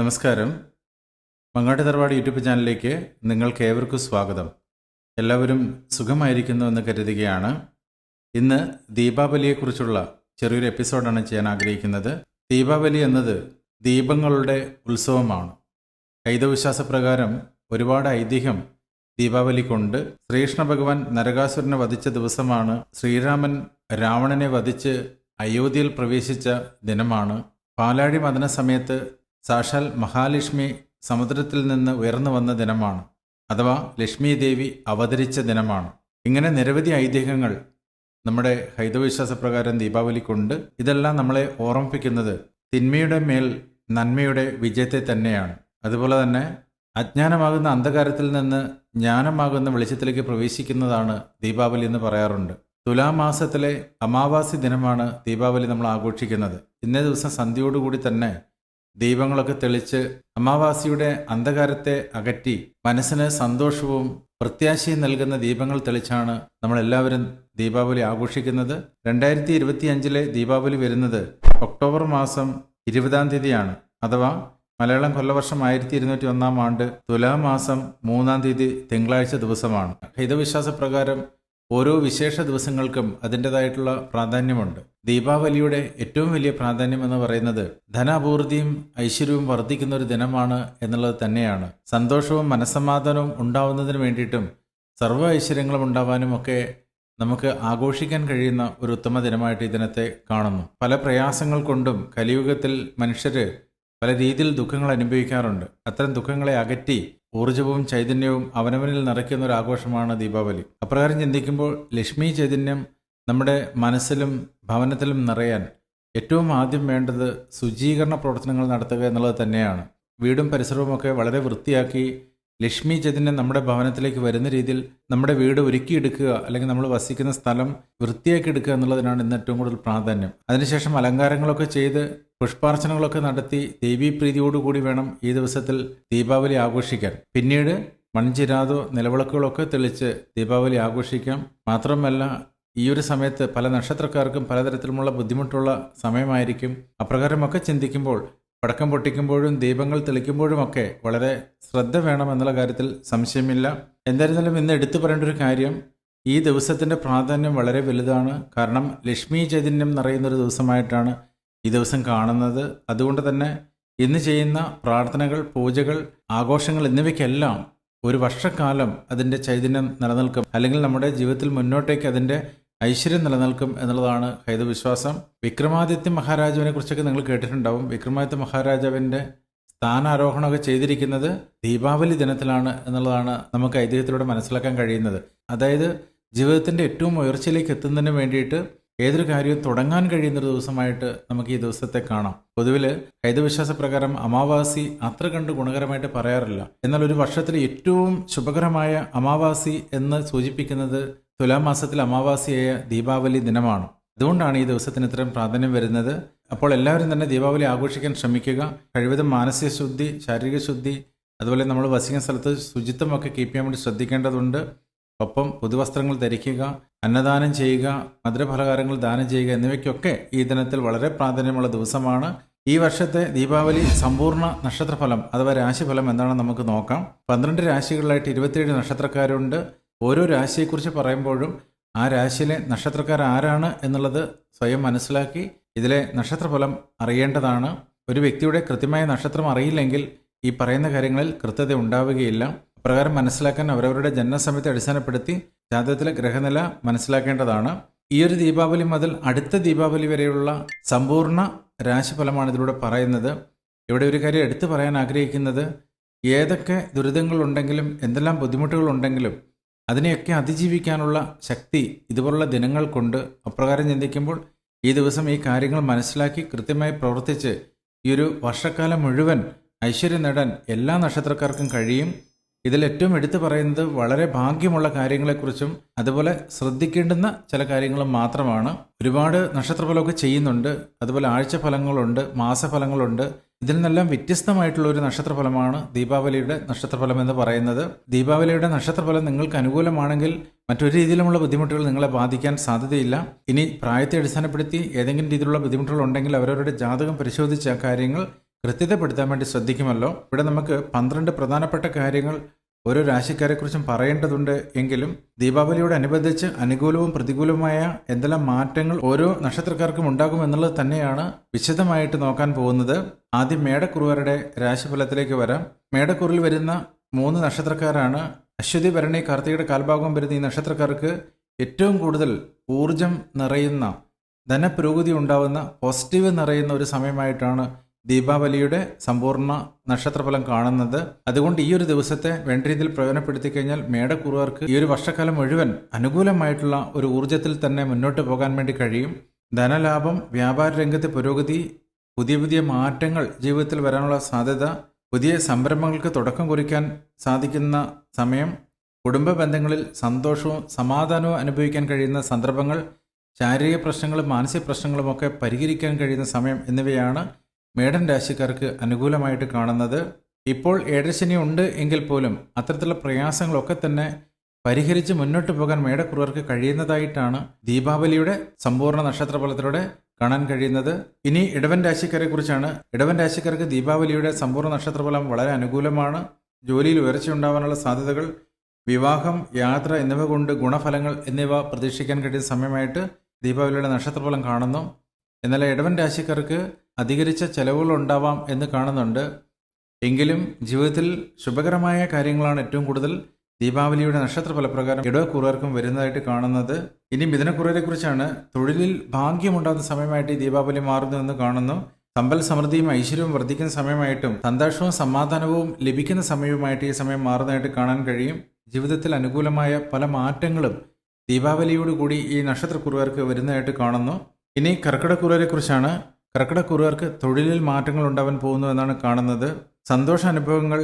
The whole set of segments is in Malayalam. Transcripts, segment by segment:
നമസ്കാരം. മങ്ങാട്ട് തറവാട് യൂട്യൂബ് ചാനലിലേക്ക് നിങ്ങൾക്ക് ഏവർക്കും സ്വാഗതം. എല്ലാവരും സുഖമായിരിക്കുന്നു എന്ന് കരുതുകയാണ്. ഇന്ന് ദീപാവലിയെക്കുറിച്ചുള്ള ചെറിയൊരു എപ്പിസോഡാണ് ചെയ്യാൻ ആഗ്രഹിക്കുന്നത്. ദീപാവലി എന്നത് ദീപങ്ങളുടെ ഉത്സവമാണ്. ഹൈതവിശ്വാസപ്രകാരം ഒരുപാട് ഐതിഹ്യം ദീപാവലിക്കുണ്ട് ശ്രീകൃഷ്ണ ഭഗവാൻ നരകാസുരനെ വധിച്ച ദിവസമാണ് ശ്രീരാമൻ രാവണനെ വധിച്ച് അയോധ്യയിൽ പ്രവേശിച്ച ദിനമാണ്. പാലാഴി മദന സമയത്ത് സാക്ഷാൽ മഹാലക്ഷ്മി സമുദ്രത്തിൽ നിന്ന് ഉയർന്നു വന്ന ദിനമാണ്. അഥവാ ലക്ഷ്മി ദേവി അവതരിച്ച ദിനമാണ്. ഇങ്ങനെ നിരവധി ഐതിഹ്യങ്ങൾ നമ്മുടെ ഹൈതവിശ്വാസപ്രകാരം ദീപാവലിക്കുണ്ട്. ഇതെല്ലാം നമ്മളെ ഓർമ്മിപ്പിക്കുന്നത് തിന്മയുടെ മേൽ നന്മയുടെ വിജയത്തെ തന്നെയാണ്. അതുപോലെ തന്നെ അജ്ഞാനമാകുന്ന അന്ധകാരത്തിൽ നിന്ന് ജ്ഞാനമാകുന്ന വെളിച്ചത്തിലേക്ക് പ്രവേശിക്കുന്നതാണ് ദീപാവലി എന്ന് പറയാറുണ്ട്. തുലാമാസത്തിലെ അമാവാസി ദിനമാണ് ദീപാവലി നമ്മൾ ആഘോഷിക്കുന്നത്. ഇന്നേ ദിവസം സന്ധ്യയോടുകൂടി തന്നെ ദീപങ്ങളൊക്കെ തെളിച്ച് അമാവാസിയുടെ അന്ധകാരത്തെ അകറ്റി മനസ്സിന് സന്തോഷവും പ്രത്യാശയും നൽകുന്ന ദീപങ്ങൾ തെളിച്ചാണ് നമ്മളെല്ലാവരും ദീപാവലി ആഘോഷിക്കുന്നത്. രണ്ടായിരത്തി ഇരുപത്തി അഞ്ചിലെ ദീപാവലി വരുന്നത് ഒക്ടോബർ മാസം ഇരുപതാം തീയതിയാണ്. അഥവാ മലയാളം കൊല്ലവർഷം ആയിരത്തി ഇരുന്നൂറ്റി ഒന്നാം ആണ്ട് തുലാമാസം മൂന്നാം തീയതി തിങ്കളാഴ്ച ദിവസമാണ്. ഹിതവിശ്വാസപ്രകാരം ഓരോ വിശേഷ ദിവസങ്ങൾക്കും അതിന്റെതായിട്ടുള്ള പ്രാധാന്യമുണ്ട്. ദീപാവലിയുടെ ഏറ്റവും വലിയ പ്രാധാന്യം എന്ന് പറയുന്നത് ധനാപൂർത്തിയും ഐശ്വര്യവും വർദ്ധിക്കുന്ന ഒരു ദിനമാണ് എന്നുള്ളത് തന്നെയാണ്. സന്തോഷവും മനസ്സമാധാനവും ഉണ്ടാവുന്നതിന് വേണ്ടിയിട്ടും സർവ ഐശ്വര്യങ്ങളും ഉണ്ടാവാനും ഒക്കെ നമുക്ക് ആഘോഷിക്കാൻ കഴിയുന്ന ഒരു ഉത്തമ ദിനമായിട്ട് ഈ ദിനത്തെ കാണുന്നു. പല പ്രയാസങ്ങൾ കൊണ്ടും കലിയുഗത്തിൽ മനുഷ്യർ പല രീതിയിൽ ദുഃഖങ്ങൾ അനുഭവിക്കാറുണ്ട്. അത്തരം ദുഃഖങ്ങളെ അകറ്റി ഊർജവും ചൈതന്യവും അവനവനിൽ നിറയ്ക്കുന്ന ഒരു ആഘോഷമാണ് ദീപാവലി. അപ്രകാരം ചിന്തിക്കുമ്പോൾ ലക്ഷ്മി ചൈതന്യം നമ്മുടെ മനസ്സിലും ഭവനത്തിലും നിറയാൻ ഏറ്റവും ആദ്യം വേണ്ടത് ശുചീകരണ പ്രവർത്തനങ്ങൾ നടത്തുക എന്നുള്ളത് തന്നെയാണ്. വീടും പരിസരവുമൊക്കെ വളരെ വൃത്തിയാക്കി ലക്ഷ്മി ചൈതന്യം നമ്മുടെ ഭവനത്തിലേക്ക് വരുന്ന രീതിയിൽ നമ്മുടെ വീട് ഒരുക്കിയെടുക്കുക അല്ലെങ്കിൽ നമ്മൾ വസിക്കുന്ന സ്ഥലം വൃത്തിയാക്കി എടുക്കുക എന്നുള്ളതിനാണ് ഇന്ന് ഏറ്റവും കൂടുതൽ പ്രാധാന്യം. അതിനുശേഷം അലങ്കാരങ്ങളൊക്കെ ചെയ്ത് പുഷ്പാർച്ചനകളൊക്കെ നടത്തി ദേവീപ്രീതിയോടുകൂടി വേണം ഈ ദിവസത്തിൽ ദീപാവലി ആഘോഷിക്കാൻ. പിന്നീട് മൺചിരാതോ നിലവിളക്കുകളൊക്കെ തെളിച്ച് ദീപാവലി ആഘോഷിക്കാം. മാത്രമല്ല ഈ ഒരു സമയത്ത് പല നക്ഷത്രക്കാർക്കും പലതരത്തിലുമുള്ള ബുദ്ധിമുട്ടുള്ള സമയമായിരിക്കും. അപ്രകാരമൊക്കെ ചിന്തിക്കുമ്പോൾ പടക്കം പൊട്ടിക്കുമ്പോഴും ദീപങ്ങൾ തെളിക്കുമ്പോഴുമൊക്കെ വളരെ ശ്രദ്ധ വേണം എന്നുള്ള കാര്യത്തിൽ സംശയമില്ല. എന്തായിരുന്നാലും ഇന്ന് എടുത്തു പറയേണ്ട ഒരു കാര്യം ഈ ദിവസത്തിന്റെ പ്രാധാന്യം വളരെ വലുതാണ്. കാരണം ലക്ഷ്മി ചൈതന്യം നിറയുന്നൊരു ദിവസമായിട്ടാണ് ഈ ദിവസം കാണുന്നത് അതുകൊണ്ട് തന്നെ ഇന്ന് ചെയ്യുന്ന പ്രാർത്ഥനകൾ പൂജകൾ ആഘോഷങ്ങൾ എന്നിവയ്ക്കെല്ലാം ഒരു വർഷക്കാലം അതിന്റെ ചൈതന്യം നിലനിൽക്കും. അല്ലെങ്കിൽ നമ്മുടെ ജീവിതത്തിൽ മുന്നോട്ടേക്ക് അതിന്റെ ഐശ്വര്യം നിലനിൽക്കും എന്നുള്ളതാണ് ഹൈതവിശ്വാസം. വിക്രമാദിത്യ മഹാരാജാവിനെ കുറിച്ചൊക്കെ നിങ്ങൾ കേട്ടിട്ടുണ്ടാവും. വിക്രമാദിത്യ മഹാരാജാവിന്റെ സ്ഥാനാരോഹണമൊക്കെ ചെയ്തിരിക്കുന്നത് ദീപാവലി ദിനത്തിലാണ് എന്നുള്ളതാണ് നമുക്ക് ഐതിഹ്യത്തിലൂടെ മനസ്സിലാക്കാൻ കഴിയുന്നത്. അതായത് ജീവിതത്തിന്റെ ഏറ്റവും ഉയർച്ചയിലേക്ക് എത്തുന്നതിന് വേണ്ടിയിട്ട് ഏതൊരു കാര്യവും തുടങ്ങാൻ കഴിയുന്ന ഒരു ദിവസമായിട്ട് നമുക്ക് ഈ ദിവസത്തെ കാണാം. പൊതുവിൽ ഹൈതവിശ്വാസ പ്രകാരം അമാവാസി അത്ര കണ്ട് ഗുണകരമായിട്ട് പറയാറില്ല. എന്നാൽ ഒരു വർഷത്തിൽ ഏറ്റവും ശുഭകരമായ അമാവാസി എന്ന് സൂചിപ്പിക്കുന്നത് തുലാമാസത്തിൽ അമാവാസിയായ ദീപാവലി ദിനമാണ്. അതുകൊണ്ടാണ് ഈ ദിവസത്തിന് ഇത്രയും പ്രാധാന്യം വരുന്നത്. അപ്പോൾ എല്ലാവരും തന്നെ ദീപാവലി ആഘോഷിക്കാൻ ശ്രമിക്കുക. കഴിവതും മാനസിക ശുദ്ധി ശാരീരിക ശുദ്ധി അതുപോലെ നമ്മൾ വസിക്കുന്ന സ്ഥലത്ത് ശുചിത്വമൊക്കെ കീപ്പ് ചെയ്യാൻ വേണ്ടി ശ്രദ്ധിക്കേണ്ടതുണ്ട്. ഒപ്പം പുതുവസ്ത്രങ്ങൾ ധരിക്കുക അന്നദാനം ചെയ്യുക മധുരഫലഹാരങ്ങൾ ദാനം ചെയ്യുക എന്നിവയ്ക്കൊക്കെ ഈ ദിനത്തിൽ വളരെ പ്രാധാന്യമുള്ള ദിവസമാണ്. ഈ വർഷത്തെ ദീപാവലി സമ്പൂർണ നക്ഷത്രഫലം അഥവാ രാശിഫലം എന്താണെന്ന് നമുക്ക് നോക്കാം. പന്ത്രണ്ട് രാശികളിലായിട്ട് ഇരുപത്തിയേഴ് നക്ഷത്രക്കാരുണ്ട്. ഓരോ രാശിയെക്കുറിച്ച് പറയുമ്പോഴും ആ രാശിയിലെ നക്ഷത്രക്കാർ ആരാണ് എന്നുള്ളത് സ്വയം മനസ്സിലാക്കി ഇതിലെ നക്ഷത്രഫലം അറിയേണ്ടതാണ്. ഒരു വ്യക്തിയുടെ കൃത്യമായ നക്ഷത്രം അറിയില്ലെങ്കിൽ ഈ പറയുന്ന കാര്യങ്ങളിൽ കൃത്യത ഉണ്ടാവുകയില്ല. അപ്രകാരം മനസ്സിലാക്കാൻ അവരവരുടെ ജനനസമയത്തെ അടിസ്ഥാനപ്പെടുത്തി ജാതകത്തിലെ ഗ്രഹനില മനസ്സിലാക്കേണ്ടതാണ്. ഈ ഒരു ദീപാവലി മുതൽ അടുത്ത ദീപാവലി വരെയുള്ള സമ്പൂർണ രാശിഫലമാണ് ഇതിലൂടെ പറയുന്നത്. ഇവിടെ ഒരു കാര്യം എടുത്തു പറയാൻ ആഗ്രഹിക്കുന്നത്. ഏതൊക്കെ ദുരിതങ്ങളുണ്ടെങ്കിലും എന്തെല്ലാം ബുദ്ധിമുട്ടുകളുണ്ടെങ്കിലും അതിനെയൊക്കെ അതിജീവിക്കാനുള്ള ശക്തി ഇതുപോലുള്ള ദിനങ്ങൾ കൊണ്ട് അപ്രകാരം ചിന്തിക്കുമ്പോൾ ഈ ദിവസം ഈ കാര്യങ്ങൾ മനസ്സിലാക്കി കൃത്യമായി പ്രവർത്തിച്ച് ഈ ഒരു വർഷക്കാലം മുഴുവൻ ഐശ്വര്യം നേടാൻ എല്ലാ നക്ഷത്രക്കാർക്കും കഴിയും. ഇതിൽ ഏറ്റവും എടുത്തു പറയുന്നത് വളരെ ഭാഗ്യമുള്ള കാര്യങ്ങളെക്കുറിച്ചും അതുപോലെ ശ്രദ്ധിക്കേണ്ടുന്ന ചില കാര്യങ്ങളും മാത്രമാണ്. ഒരുപാട് നക്ഷത്രഫലമൊക്കെ ചെയ്യുന്നുണ്ട്. അതുപോലെ ആഴ്ചഫലങ്ങളുണ്ട് മാസഫലങ്ങളുണ്ട്. ഇതിൽ നിന്നെല്ലാം വ്യത്യസ്തമായിട്ടുള്ള ഒരു നക്ഷത്രഫലമാണ് ദീപാവലിയുടെ നക്ഷത്രഫലം എന്ന് പറയുന്നത്. ദീപാവലിയുടെ നക്ഷത്രഫലം നിങ്ങൾക്ക് അനുകൂലമാണെങ്കിൽ മറ്റൊരു രീതിയിലുമുള്ള ബുദ്ധിമുട്ടുകൾ നിങ്ങളെ ബാധിക്കാൻ സാധ്യതയില്ല. ഇനി പ്രായത്തെ അടിസ്ഥാനപ്പെടുത്തി ഏതെങ്കിലും രീതിയിലുള്ള ബുദ്ധിമുട്ടുകൾ ഉണ്ടെങ്കിൽ അവരവരുടെ ജാതകം പരിശോധിച്ച കാര്യങ്ങൾ കൃത്യതപ്പെടുത്താൻ വേണ്ടി ശ്രദ്ധിക്കുമല്ലോ? ഇവിടെ നമുക്ക് പന്ത്രണ്ട് പ്രധാനപ്പെട്ട കാര്യങ്ങൾ ഓരോ രാശിക്കാരെക്കുറിച്ചും പറയേണ്ടതുണ്ട് എങ്കിലും ദീപാവലിയോടനുബന്ധിച്ച് അനുകൂലവും പ്രതികൂലവുമായ എന്തെല്ലാം മാറ്റങ്ങൾ ഓരോ നക്ഷത്രക്കാർക്കും ഉണ്ടാകും എന്നുള്ളത് തന്നെയാണ് വിശദമായിട്ട് നോക്കാൻ പോകുന്നത്. ആദ്യം മേടക്കുറുവരുടെ രാശിഫലത്തിലേക്ക് വരാം. മേടക്കുറിൽ വരുന്ന മൂന്ന് നക്ഷത്രക്കാരാണ് അശ്വതി ഭരണി കാർത്തികയുടെ കാൽഭാഗം വരുന്ന ഈ നക്ഷത്രക്കാർക്ക് ഏറ്റവും കൂടുതൽ ഊർജം നിറയുന്ന ധനപുരോഗതി ഉണ്ടാവുന്ന പോസിറ്റീവ് നിറയുന്ന ഒരു സമയമായിട്ടാണ് ദീപാവലിയുടെ സമ്പൂർണ നക്ഷത്രഫലം കാണുന്നത് അതുകൊണ്ട് ഈ ഒരു ദിവസത്തെ വേണ്ട രീതിയിൽ പ്രയോജനപ്പെടുത്തി കഴിഞ്ഞാൽ മേടക്കുറുവർക്ക് ഈ ഒരു വർഷക്കാലം മുഴുവൻ അനുകൂലമായിട്ടുള്ള ഒരു ഊർജത്തിൽ തന്നെ മുന്നോട്ട് പോകാൻ വേണ്ടി കഴിയും. ധനലാഭം വ്യാപാര രംഗത്തെ പുരോഗതി പുതിയ പുതിയ മാറ്റങ്ങൾ ജീവിതത്തിൽ വരാനുള്ള സാധ്യത പുതിയ സംരംഭങ്ങൾക്ക് തുടക്കം കുറിക്കാൻ സാധിക്കുന്ന സമയം കുടുംബ ബന്ധങ്ങളിൽ സന്തോഷവും സമാധാനവും അനുഭവിക്കാൻ കഴിയുന്ന സന്ദർഭങ്ങൾ ശാരീരിക പ്രശ്നങ്ങളും മാനസിക പ്രശ്നങ്ങളുമൊക്കെ പരിഹരിക്കാൻ കഴിയുന്ന സമയം എന്നിവയാണ് മേടൻ രാശിക്കാർക്ക് അനുകൂലമായിട്ട് കാണുന്നത് ഇപ്പോൾ ഏഴശനി ഉണ്ട് എങ്കിൽ പോലും അത്തരത്തിലുള്ള പ്രയാസങ്ങളൊക്കെ തന്നെ പരിഹരിച്ച് മുന്നോട്ട് പോകാൻ മേടക്കുറവർക്ക് കഴിയുന്നതായിട്ടാണ് ദീപാവലിയുടെ സമ്പൂർണ നക്ഷത്രഫലത്തിലൂടെ കാണാൻ കഴിയുന്നത്. ഇനി ഇടവൻ രാശിക്കാരെ കുറിച്ചാണ്. ഇടവൻ രാശിക്കാർക്ക് ദീപാവലിയുടെ സമ്പൂർണ നക്ഷത്രഫലം വളരെ അനുകൂലമാണ്. ജോലിയിൽ ഉയർച്ചയുണ്ടാവാനുള്ള സാധ്യതകൾ വിവാഹം യാത്ര എന്നിവ കൊണ്ട് ഗുണഫലങ്ങൾ എന്നിവ പ്രതീക്ഷിക്കാൻ കഴിയുന്ന സമയമായിട്ട് ദീപാവലിയുടെ നക്ഷത്രഫലം കാണുന്നു. എന്നാൽ ഇടവൻ രാശിക്കാർക്ക് അധികരിച്ച ചെലവുകൾ ഉണ്ടാവാം എന്ന് കാണുന്നുണ്ട്. എങ്കിലും ജീവിതത്തിൽ ശുഭകരമായ കാര്യങ്ങളാണ് ഏറ്റവും കൂടുതൽ ദീപാവലിയുടെ നക്ഷത്ര ഫലപ്രകാരം ഇടവക്കൂറുകാർക്കും വരുന്നതായിട്ട് കാണുന്നത്. ഇനി മിഥുനക്കുറരെ കുറിച്ചാണ് തൊഴിലിൽ ഭാഗ്യമുണ്ടാകുന്ന സമയമായിട്ട് ഈ ദീപാവലി മാറുന്നു എന്ന് കാണുന്നു. സമ്പൽ സമൃദ്ധിയും ഐശ്വര്യവും വർദ്ധിക്കുന്ന സമയമായിട്ടും സന്തോഷവും സമാധാനവും ലഭിക്കുന്ന സമയവുമായിട്ട് ഈ സമയം മാറുന്നതായിട്ട് കാണാൻ കഴിയും. ജീവിതത്തിൽ അനുകൂലമായ പല മാറ്റങ്ങളും ദീപാവലിയോടുകൂടി ഈ നക്ഷത്രക്കുറുകാർക്ക് വരുന്നതായിട്ട് കാണുന്നു. ഇനി കർക്കിടക്കുറുവരെ കുറിച്ചാണ് കർക്കിടക്കുറുകാർക്ക് തൊഴിലിൽ മാറ്റങ്ങൾ ഉണ്ടാവാൻ പോകുന്നു എന്നാണ് കാണുന്നത്. സന്തോഷ അനുഭവങ്ങൾ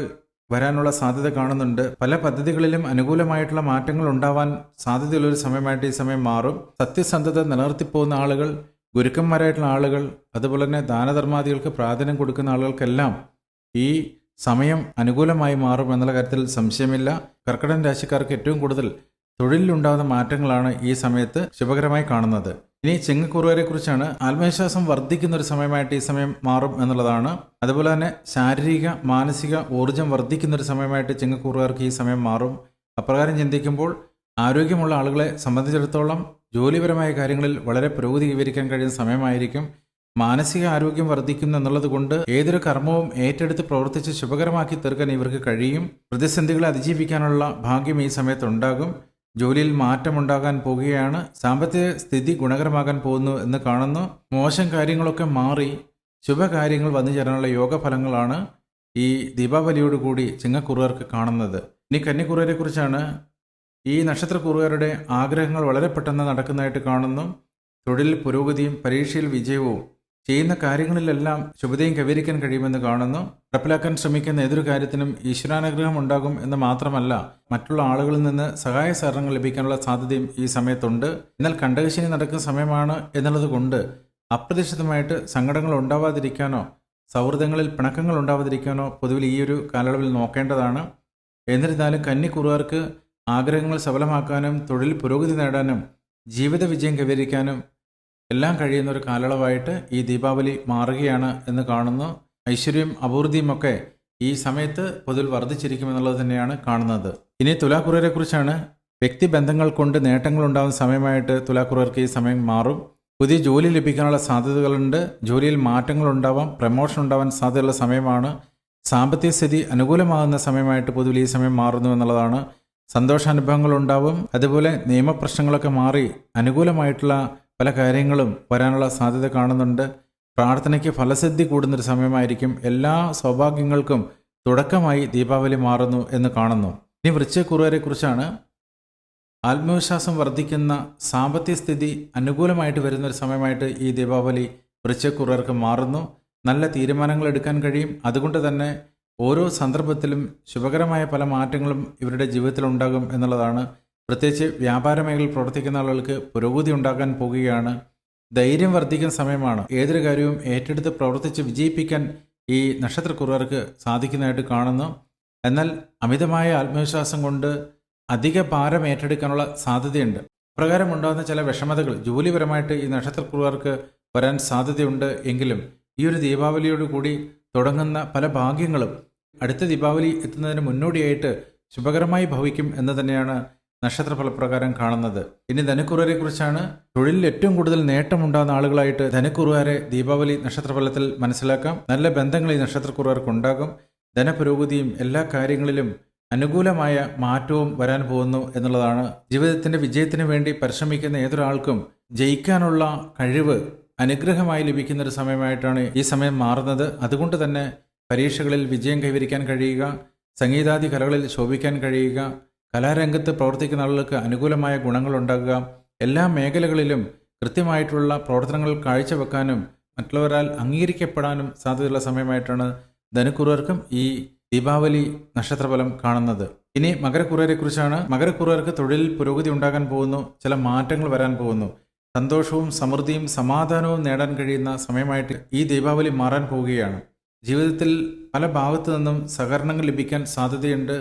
വരാനുള്ള സാധ്യത കാണുന്നുണ്ട്. പല പദ്ധതികളിലും അനുകൂലമായിട്ടുള്ള മാറ്റങ്ങൾ ഉണ്ടാവാൻ സാധ്യതയുള്ളൊരു സമയമായിട്ട് ഈ സമയം മാറും. സത്യസന്ധത നിലനിർത്തിപ്പോകുന്ന ആളുകൾ ഗുരുക്കന്മാരായിട്ടുള്ള ആളുകൾ അതുപോലെ തന്നെ ദാനധർമാദികൾക്ക് പ്രാധാന്യം കൊടുക്കുന്ന ആളുകൾക്കെല്ലാം ഈ സമയം അനുകൂലമായി മാറും എന്നുള്ള കാര്യത്തിൽ സംശയമില്ല. കർക്കിടൻ രാശിക്കാർക്ക് ഏറ്റവും കൂടുതൽ തൊഴിലിലുണ്ടാകുന്ന മാറ്റങ്ങളാണ് ഈ സമയത്ത് ശുഭകരമായി കാണുന്നത്. ഇനി ചെങ്ങക്കുറുവരെ കുറിച്ചാണ് ആത്മവിശ്വാസം വർദ്ധിക്കുന്ന ഒരു സമയമായിട്ട് ഈ സമയം മാറും എന്നുള്ളതാണ്. അതുപോലെ തന്നെ ശാരീരിക മാനസിക ഊർജം വർദ്ധിക്കുന്ന ഒരു സമയമായിട്ട് ചെങ്ങക്കുറുകാർക്ക് ഈ സമയം മാറും. അപ്രകാരം ചിന്തിക്കുമ്പോൾ ആരോഗ്യമുള്ള ആളുകളെ സംബന്ധിച്ചിടത്തോളം ജോലിപരമായ കാര്യങ്ങളിൽ വളരെ പുരോഗതി കൈവരിക്കാൻ കഴിയുന്ന സമയമായിരിക്കും. മാനസിക ആരോഗ്യം വർദ്ധിക്കുന്നു എന്നുള്ളത് കൊണ്ട് ഏതൊരു കർമ്മവും ഏറ്റെടുത്ത് പ്രവർത്തിച്ച് ശുഭകരമാക്കി തീർക്കാൻ ഇവർക്ക് കഴിയും. പ്രതിസന്ധികളെ അതിജീവിക്കാനുള്ള ഭാഗ്യം ഈ സമയത്തുണ്ടാകും ജോലിയിൽ മാറ്റമുണ്ടാകാൻ പോകുകയാണ്. സാമ്പത്തിക സ്ഥിതി ഗുണകരമാകാൻ പോകുന്നു എന്ന് കാണുന്നു. മോശം കാര്യങ്ങളൊക്കെ മാറി ശുഭകാര്യങ്ങൾ വന്നു ചേരാനുള്ള യോഗഫലങ്ങളാണ് ഈ ദീപാവലിയോടുകൂടി ചിങ്ങക്കുറുകാർക്ക് കാണുന്നത്. ഇനി കന്നിക്കുറുവരെ കുറിച്ചാണ് ഈ നക്ഷത്രക്കുറുകാരുടെ ആഗ്രഹങ്ങൾ വളരെ പെട്ടെന്ന് നടക്കുന്നതായിട്ട് കാണുന്നു. തൊഴിൽ പുരോഗതിയും പരീക്ഷയിൽ വിജയവും ചെയ്യുന്ന കാര്യങ്ങളിലെല്ലാം ശുഭതയും കൈവരിക്കാൻ കഴിയുമെന്ന് കാണുന്നു. നടപ്പിലാക്കാൻ ശ്രമിക്കുന്ന ഏതൊരു കാര്യത്തിനും ഈശ്വരാനുഗ്രഹം ഉണ്ടാകും എന്ന് മാത്രമല്ല മറ്റുള്ള ആളുകളിൽ നിന്ന് സഹായ സഹകരണങ്ങൾ ലഭിക്കാനുള്ള സാധ്യതയും ഈ സമയത്തുണ്ട്. എന്നാൽ കണ്ടകശനി നടക്കുന്ന സമയമാണ് എന്നുള്ളത് കൊണ്ട് അപ്രതീക്ഷിതമായിട്ട് സങ്കടങ്ങൾ ഉണ്ടാവാതിരിക്കാനോ സൗഹൃദങ്ങളിൽ പിണക്കങ്ങൾ ഉണ്ടാവാതിരിക്കാനോ പൊതുവിൽ ഈ ഒരു കാലയളവിൽ നോക്കേണ്ടതാണ്. എന്നിരുന്നാലും കന്നി കന്നിക്കുറുകാർക്ക് ആഗ്രഹങ്ങൾ സഫലമാക്കാനും തൊഴിൽ പുരോഗതി നേടാനും ജീവിത വിജയം കൈവരിക്കാനും എല്ലാം കഴിയുന്ന ഒരു കാലയളവായിട്ട് ഈ ദീപാവലി മാറുകയാണ് എന്ന് കാണുന്നു. ഐശ്വര്യം അപൂർതിയുമൊക്കെ ഈ സമയത്ത് പൊതുവിൽ വർദ്ധിച്ചിരിക്കുമെന്നുള്ളത് തന്നെയാണ് കാണുന്നത്. ഇനി തുലാക്കുറയെ കുറിച്ചാണ് വ്യക്തിബന്ധങ്ങൾ കൊണ്ട് നേട്ടങ്ങൾ ഉണ്ടാകുന്ന സമയമായിട്ട് തുലാക്കുറർക്ക് ഈ സമയം മാറും. പുതിയ ജോലി ലഭിക്കാനുള്ള സാധ്യതകളുണ്ട്. ജോലിയിൽ മാറ്റങ്ങൾ ഉണ്ടാവാം പ്രമോഷൻ ഉണ്ടാവാൻ സാധ്യതയുള്ള സമയമാണ്. സാമ്പത്തിക സ്ഥിതി അനുകൂലമാകുന്ന സമയമായിട്ട് പൊതുവിൽ ഈ സമയം മാറുന്നു എന്നുള്ളതാണ്. സന്തോഷാനുഭവങ്ങൾ ഉണ്ടാവും. അതുപോലെ നിയമപ്രശ്നങ്ങളൊക്കെ മാറി അനുകൂലമായിട്ടുള്ള പല കാര്യങ്ങളും വരാനുള്ള സാധ്യത കാണുന്നുണ്ട്. പ്രാർത്ഥനയ്ക്ക് ഫലസിദ്ധി കൂടുന്നൊരു സമയമായിരിക്കും. എല്ലാ സൗഭാഗ്യങ്ങൾക്കും തുടക്കമായി ദീപാവലി മാറുന്നു എന്ന് കാണുന്നു. ഇനി വൃശ്ചക്കുറുവരെ കുറിച്ചാണ് ആത്മവിശ്വാസം വർദ്ധിക്കുന്ന സാമ്പത്തിക സ്ഥിതി അനുകൂലമായിട്ട് വരുന്ന ഒരു സമയമായിട്ട് ഈ ദീപാവലി വൃശ്ചക്കുറുവർക്ക് മാറുന്നു. നല്ല തീരുമാനങ്ങൾ എടുക്കാൻ കഴിയും. അതുകൊണ്ട് തന്നെ ഓരോ സന്ദർഭത്തിലും ശുഭകരമായ പല മാറ്റങ്ങളും ഇവരുടെ ജീവിതത്തിൽ ഉണ്ടാകും എന്നുള്ളതാണ് പ്രത്യേകിച്ച് വ്യാപാര മേഖലയിൽ പ്രവർത്തിക്കുന്ന ആളുകൾക്ക് പുരോഗതി ഉണ്ടാക്കാൻ പോകുകയാണ്. ധൈര്യം വർദ്ധിക്കുന്ന സമയമാണ് ഏതൊരു കാര്യവും ഏറ്റെടുത്ത് പ്രവർത്തിച്ച് വിജയിപ്പിക്കാൻ ഈ നക്ഷത്രക്കുറുകാർക്ക് സാധിക്കുന്നതായിട്ട് കാണുന്നു. എന്നാൽ അമിതമായ ആത്മവിശ്വാസം കൊണ്ട് അധിക ഭാരം ഏറ്റെടുക്കാനുള്ള സാധ്യതയുണ്ട്. അപ്രകാരം ഉണ്ടാകുന്ന ചില വിഷമതകൾ ജോലിപരമായിട്ട് ഈ നക്ഷത്രക്കുറുകാർക്ക് വരാൻ സാധ്യതയുണ്ട് എങ്കിലും ഈ ഒരു ദീപാവലിയോട് കൂടി തുടങ്ങുന്ന പല ഭാഗ്യങ്ങളും അടുത്ത ദീപാവലി എത്തുന്നതിന് മുന്നോടിയായിട്ട് ശുഭകരമായി ഭവിക്കും എന്ന് തന്നെയാണ് നക്ഷത്ര ഫലപ്രകാരം കാണുന്നത്. ഇനി ധനുക്കുറുവരെ കുറിച്ചാണ് തൊഴിലിൽ ഏറ്റവും കൂടുതൽ നേട്ടമുണ്ടാകുന്ന ആളുകളായിട്ട് ധനുക്കുറുവാരെ ദീപാവലി നക്ഷത്രഫലത്തിൽ മനസ്സിലാക്കാം. നല്ല ബന്ധങ്ങൾ ഈ നക്ഷത്രക്കുറുകാർക്ക് ഉണ്ടാകും. ധനപുരോഗതിയും എല്ലാ കാര്യങ്ങളിലും അനുകൂലമായ മാറ്റവും വരാൻ പോകുന്നു എന്നുള്ളതാണ്. ജീവിതത്തിന്റെ വിജയത്തിന് വേണ്ടി പരിശ്രമിക്കുന്ന ഏതൊരാൾക്കും ജയിക്കാനുള്ള കഴിവ് അനുഗ്രഹമായി ലഭിക്കുന്ന ഒരു സമയമായിട്ടാണ് ഈ സമയം മാറുന്നത്. അതുകൊണ്ട് തന്നെ പരീക്ഷകളിൽ വിജയം കൈവരിക്കാൻ കഴിയുക സംഗീതാദി കലകളിൽ ശോഭിക്കാൻ കഴിയുക കലാരംഗത്ത് പ്രവർത്തിക്കുന്ന ആളുകൾക്ക് അനുകൂലമായ ഗുണങ്ങൾ ഉണ്ടാകുക എല്ലാ മേഖലകളിലും കൃത്യമായിട്ടുള്ള പ്രവർത്തനങ്ങൾ കാഴ്ചവെക്കാനും മറ്റുള്ളവരാൽ അംഗീകരിക്കപ്പെടാനും സാധ്യതയുള്ള സമയമായിട്ടാണ് ധനുക്കുറുവർക്കും ഈ ദീപാവലി നക്ഷത്രഫലം കാണുന്നത്. ഇനി മകരക്കുറവരെ കുറിച്ചാണ് മകരക്കുറവർക്ക് തൊഴിലിൽ പുരോഗതി ഉണ്ടാകാൻ പോകുന്നു. ചില മാറ്റങ്ങൾ വരാൻ പോകുന്നു. സന്തോഷവും സമൃദ്ധിയും സമാധാനവും നേടാൻ കഴിയുന്ന സമയമായിട്ട് ഈ ദീപാവലി മാറാൻ പോവുകയാണ്. ജീവിതത്തിൽ പല ഭാഗത്തു നിന്നും സഹകരണങ്ങൾ ലഭിക്കാൻ സാധ്യതയുണ്ട്.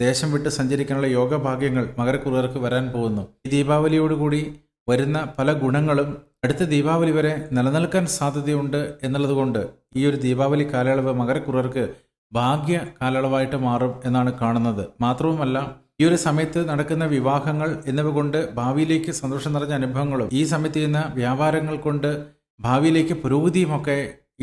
ദേശം വിട്ട് സഞ്ചരിക്കാനുള്ള യോഗഭാഗ്യങ്ങൾ മകരക്കുറുകർക്ക് വരാൻ പോകുന്നു. ഈ ദീപാവലിയോടുകൂടി വരുന്ന പല ഗുണങ്ങളും അടുത്ത ദീപാവലി വരെ നിലനിൽക്കാൻ സാധ്യതയുണ്ട് എന്നുള്ളതുകൊണ്ട് ഈ ഒരു ദീപാവലി കാലയളവ് മകരക്കുറുകർക്ക് ഭാഗ്യ കാലയളവായിട്ട് മാറും എന്നാണ് കാണുന്നത്. മാത്രവുമല്ല ഈ ഒരു സമയത്ത് നടക്കുന്ന വിവാഹങ്ങൾ എന്നിവ കൊണ്ട് ഭാവിയിലേക്ക് സന്തോഷം നിറഞ്ഞ അനുഭവങ്ങളും ഈ സമയത്ത് ചെയ്യുന്ന വ്യാപാരങ്ങൾ കൊണ്ട് ഭാവിയിലേക്ക് പുരോഗതിയുമൊക്കെ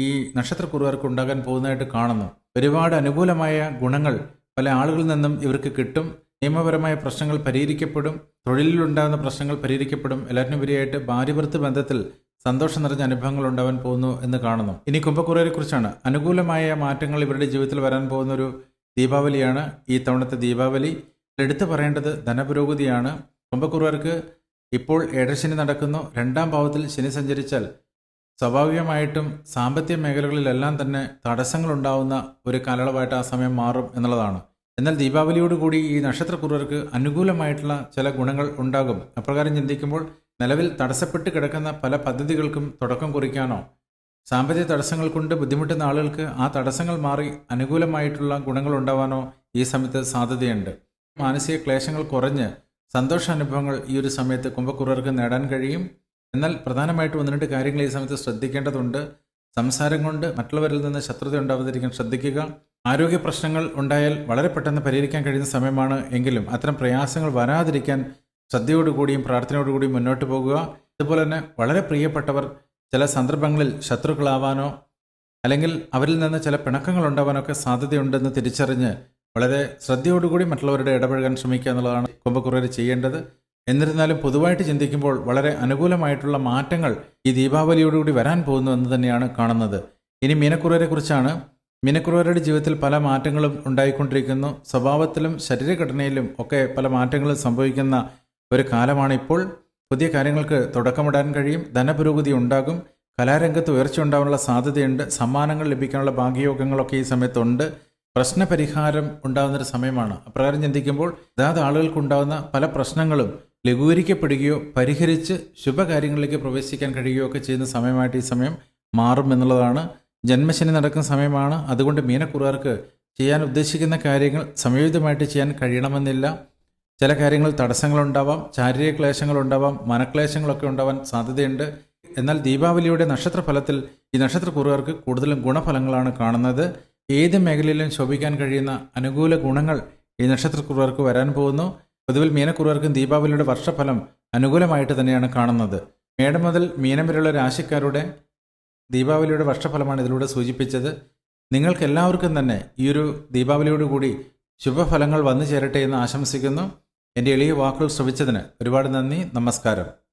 ഈ നക്ഷത്രക്കുറുകർക്ക് ഉണ്ടാകാൻ പോകുന്നതായിട്ട് കാണുന്നു. ഒരുപാട് അനുകൂലമായ ഗുണങ്ങൾ പല ആളുകളിൽ നിന്നും ഇവർക്ക് കിട്ടും. നിയമപരമായ പ്രശ്നങ്ങൾ പരിഹരിക്കപ്പെടും. തൊഴിലിലുണ്ടാകുന്ന പ്രശ്നങ്ങൾ പരിഹരിക്കപ്പെടും. എല്ലാറ്റിനുപരിയായിട്ട് ഭാര്യഭർത്ത് ബന്ധത്തിൽ സന്തോഷം നിറഞ്ഞ അനുഭവങ്ങൾ ഉണ്ടാവാൻ പോകുന്നു എന്ന് കാണുന്നു. ഇനി കുംഭക്കുറയെ കുറിച്ചാണ്. അനുകൂലമായ മാറ്റങ്ങൾ ഇവരുടെ ജീവിതത്തിൽ വരാൻ പോകുന്ന ഒരു ദീപാവലിയാണ് ഈ തവണത്തെ ദീപാവലി. എടുത്തു പറയേണ്ടത് ധനപുരോഗതിയാണ്. കുംഭക്കുറവർക്ക് ഇപ്പോൾ ഏഴശനി നടക്കുന്നു. രണ്ടാം ഭാവത്തിൽ ശനി സഞ്ചരിച്ചാൽ സ്വാഭാവികമായിട്ടും സാമ്പത്തിക മേഖലകളിലെല്ലാം തന്നെ തടസ്സങ്ങളുണ്ടാവുന്ന ഒരു കാലയളവായിട്ട് ആ സമയം മാറും എന്നുള്ളതാണ്. എന്നാൽ ദീപാവലിയോടുകൂടി ഈ നക്ഷത്രക്കുറവർക്ക് അനുകൂലമായിട്ടുള്ള ചില ഗുണങ്ങൾ ഉണ്ടാകും. അപ്രകാരം ചിന്തിക്കുമ്പോൾ നിലവിൽ തടസ്സപ്പെട്ട് കിടക്കുന്ന പല പദ്ധതികൾക്കും തുടക്കം കുറിക്കാനോ സാമ്പത്തിക തടസ്സങ്ങൾ കൊണ്ട് ബുദ്ധിമുട്ടുന്ന ആളുകൾക്ക് ആ തടസ്സങ്ങൾ മാറി അനുകൂലമായിട്ടുള്ള ഗുണങ്ങൾ ഉണ്ടാവാനോ ഈ സമയത്ത് സാധ്യതയുണ്ട്. മാനസിക ക്ലേശങ്ങൾ കുറഞ്ഞ് സന്തോഷ അനുഭവങ്ങൾ ഈ ഒരു സമയത്ത് കുംഭക്കുറവർക്ക് നേടാൻ കഴിയും. എന്നാൽ പ്രധാനമായിട്ട് ഒന്ന് രണ്ട് കാര്യങ്ങൾ ഈ സമയത്ത് ശ്രദ്ധിക്കേണ്ടതുണ്ട്. സംസാരം കൊണ്ട് മറ്റുള്ളവരിൽ നിന്ന് ശത്രുത ഉണ്ടാവാതിരിക്കാൻ ശ്രദ്ധിക്കുക. ആരോഗ്യ പ്രശ്നങ്ങൾ ഉണ്ടായാൽ വളരെ പെട്ടെന്ന് പരിഹരിക്കാൻ കഴിയുന്ന സമയമാണ് എങ്കിലും അത്തരം പ്രയാസങ്ങൾ വരാതിരിക്കാൻ ശ്രദ്ധയോടുകൂടിയും പ്രാർത്ഥനയോടുകൂടിയും മുന്നോട്ട് പോകുക. അതുപോലെ തന്നെ വളരെ പ്രിയപ്പെട്ടവർ ചില സന്ദർഭങ്ങളിൽ ശത്രുക്കളാവാനോ അല്ലെങ്കിൽ അവരിൽ നിന്ന് ചില പിണക്കങ്ങൾ ഉണ്ടാവാനോ ഒക്കെ സാധ്യതയുണ്ടെന്ന് തിരിച്ചറിഞ്ഞ് വളരെ ശ്രദ്ധയോടുകൂടി മറ്റുള്ളവരുടെ ഇടപഴകാൻ ശ്രമിക്കുക എന്നുള്ളതാണ് കുംഭക്കുറവർ ചെയ്യേണ്ടത്. എന്നിരുന്നാലും പൊതുവായിട്ട് ചിന്തിക്കുമ്പോൾ വളരെ അനുകൂലമായിട്ടുള്ള മാറ്റങ്ങൾ ഈ ദീപാവലിയോടുകൂടി വരാൻ പോകുന്നു എന്ന് തന്നെയാണ് കാണുന്നത്. ഇനി മീനക്കുറവരെ കുറിച്ചാണ്. മീനക്കുറവരുടെ ജീവിതത്തിൽ പല മാറ്റങ്ങളും ഉണ്ടായിക്കൊണ്ടിരിക്കുന്നു. സ്വഭാവത്തിലും ശരീരഘടനയിലും ഒക്കെ പല മാറ്റങ്ങളും സംഭവിക്കുന്ന ഒരു കാലമാണ് ഇപ്പോൾ പുതിയ കാര്യങ്ങൾക്ക് തുടക്കമിടാൻ കഴിയും. ധനപുരോഗതി ഉണ്ടാകും. കലാരംഗത്ത് ഉയർച്ച ഉണ്ടാവാനുള്ള സാധ്യതയുണ്ട്. സമ്മാനങ്ങൾ ലഭിക്കാനുള്ള ഭാഗ്യയോഗങ്ങളൊക്കെ ഈ സമയത്തുണ്ട്. പ്രശ്നപരിഹാരം ഉണ്ടാകുന്നൊരു സമയമാണ്. അപ്രകാരം ചിന്തിക്കുമ്പോൾ അതാത് ആളുകൾക്കുണ്ടാകുന്ന പല പ്രശ്നങ്ങളും ലഘൂകരിക്കപ്പെടുകയോ പരിഹരിച്ച് ശുഭകാര്യങ്ങളിലേക്ക് പ്രവേശിക്കാൻ കഴിയുകയോ ഒക്കെ ചെയ്യുന്ന സമയമായിട്ട് ഈ സമയം മാറും എന്നുള്ളതാണ്. ജന്മശനി നടക്കുന്ന സമയമാണ്. അതുകൊണ്ട് മീനക്കുറുകാർക്ക് ചെയ്യാൻ ഉദ്ദേശിക്കുന്ന കാര്യങ്ങൾ സമയോചിതമായിട്ട് ചെയ്യാൻ കഴിയണമെന്നില്ല. ചില കാര്യങ്ങൾ തടസ്സങ്ങളുണ്ടാവാം ശാരീരിക ക്ലേശങ്ങളുണ്ടാവാം മനക്ലേശങ്ങളൊക്കെ ഉണ്ടാവാൻ സാധ്യതയുണ്ട്. എന്നാൽ ദീപാവലിയുടെ നക്ഷത്രഫലത്തിൽ ഈ നക്ഷത്രക്കുറുകാർക്ക് കൂടുതലും ഗുണഫലങ്ങളാണ് കാണുന്നത്. ഏത് മേഖലയിലും ശോഭിക്കാൻ കഴിയുന്ന അനുകൂല ഗുണങ്ങൾ ഈ നക്ഷത്രക്കുറുകാർക്ക് വരാൻ പോകുന്നു. പൊതുവിൽ മീനക്കുറുവർക്കും ദീപാവലിയുടെ വർഷഫലം അനുകൂലമായിട്ട് തന്നെയാണ് കാണുന്നത്. മേടം മുതൽ മീനം വരെയുള്ള രാശിക്കാരുടെ ദീപാവലിയുടെ വർഷഫലമാണ് ഇതിലൂടെ സൂചിപ്പിച്ചത്. നിങ്ങൾക്കെല്ലാവർക്കും തന്നെ ഈ ഒരു ദീപാവലിയോടുകൂടി ശുഭഫലങ്ങൾ വന്നു ചേരട്ടെ എന്ന് ആശംസിക്കുന്നു. എന്റെ എളിയ വാക്കുകൾ ശ്രവിച്ചതിന് ഒരുപാട് നന്ദി. നമസ്കാരം.